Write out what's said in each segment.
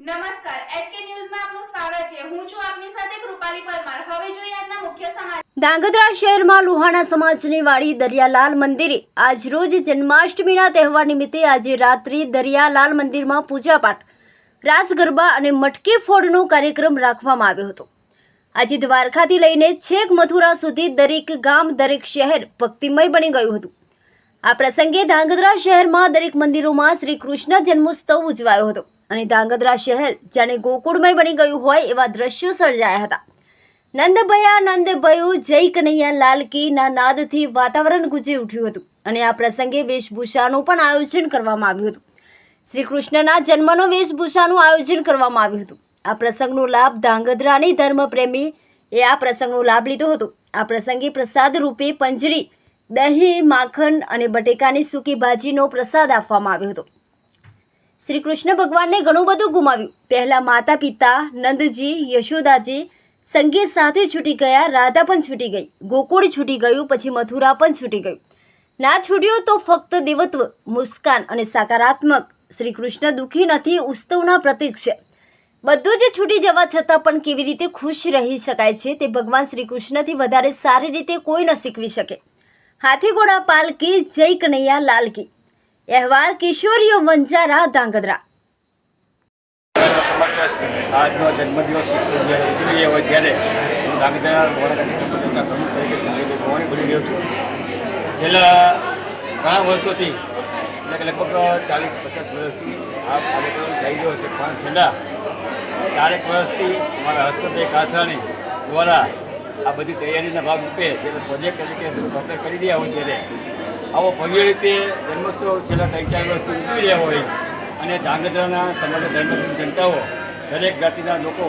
નમસ્કાર, એચકે ન્યૂઝમાં શહેરમાં લુહાણા સમાજની દરિયાલાલ મંદિરે આજરોજ જન્માષ્ટમીના તહેવાર નિમિત્તે આજે રાત્રિ દરિયાલાલ મંદિરમાં પૂજાપાઠ રાસ ગરબા અને મટકી ફોડનો કાર્યક્રમ રાખવામાં આવ્યો હતો. આજે દ્વારકાથી લઈને છેક મથુરા સુધી દરેક ગામ, દરેક શહેર ભક્તિમય બની ગયું હતું. આ પ્રસંગે ધાંગધ્રા શહેરમાં દરેક મંદિરોમાં શ્રી કૃષ્ણ જન્મોત્સવ ઉજવાયો હતો. અને ધાંગધ્રા શહેર જાણે ગોકુળમય બની ગયું હોય એવા દ્રશ્યો સર્જાયા હતા. નંદભયા, નંદભયુ, જય કનૈયા, લાલ કીના નાદથી વાતાવરણ ગુંજી ઉઠ્યું હતું અને આ પ્રસંગે વેશભૂષાનું પણ આયોજન કરવામાં આવ્યું હતું. શ્રી કૃષ્ણના જન્મનો વેશભૂષાનું આયોજન કરવામાં આવ્યું હતું. આ પ્રસંગનો લાભ ધાંગધ્રાની ધર્મપ્રેમી એ આ પ્રસંગનો લાભ લીધો હતો. આ પ્રસંગે પ્રસાદ રૂપે પંજરી, દહીં, માખણ અને બટેકાની સૂકી ભાજીનો પ્રસાદ આપવામાં આવ્યો હતો. શ્રી કૃષ્ણ ભગવાનને ઘણું બધું ગુમાવ્યું. પહેલાં માતા પિતા નંદજી, યશોદાજી સંગીત સાથે છૂટી ગયા, રાધા પણ છૂટી ગઈ, ગોકુળ છૂટી ગયું, પછી મથુરા પણ છૂટી ગયું. ના છૂટ્યું તો ફક્ત દેવત્વ, મુસ્કાન અને સકારાત્મક. શ્રી કૃષ્ણ દુઃખી નથી, ઉત્સવના પ્રતીક છે. બધું જ છૂટી જવા છતાં પણ કેવી રીતે ખુશ રહી શકાય છે તે ભગવાન શ્રી કૃષ્ણથી વધારે સારી રીતે કોઈ ન શીખવી શકે. હાથી ઘોડા પાલકી જય કનૈયા લાલ કી અહેવાલ કિશોરીઓ વંજારા ધાંગધ્રા આજનો જન્મદિવસ ઉજવીએ હોય ત્યારે હું મોડાસાની સંગઠનના પ્રમુખ તરીકે સંજયભાઈ ભવાની બોલી રહ્યો છું. છેલ્લા ઘણા વર્ષોથી એટલે લગભગ ચાલીસ પચાસ વર્ષથી આ કાર્યક્રમ થઈ રહ્યો છે. પણ છેલ્લા ચારેક વર્ષથી મારા હર્ષભાઈ કાથરાણી દ્વારા આ બધી તૈયારીના ભાગરૂપે જ્યારે પ્રોજેક્ટ તરીકે પ્રોપેર કરી રહ્યા હોય ત્યારે આવો ભવ્ય રીતે જન્મોત્સવ છેલ્લા ત્રણ ચાર વર્ષથી ઉજવી રહ્યા હોય અને ધાંગધ્રાના સમગ્ર ધર્મની જનતાઓ દરેક જ્ઞાતિના લોકો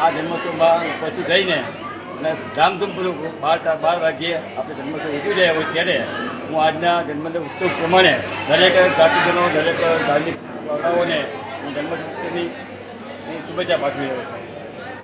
આ જન્મોત્સવમાં ઉપસ્થિત રહીને અને ધામધૂમપૂર્વક બાર બાર વાગ્યે આપણે જન્મોત્સવ ઉજવી રહ્યા હોય ત્યારે હું આજના જન્મદિન ઉત્સવ પ્રમાણે દરેક જાતિજનો, દરેક ધાર્મિક વાળાઓને હું જન્મોત્સવની શુભેચ્છા પાઠવી રહ્યો છું.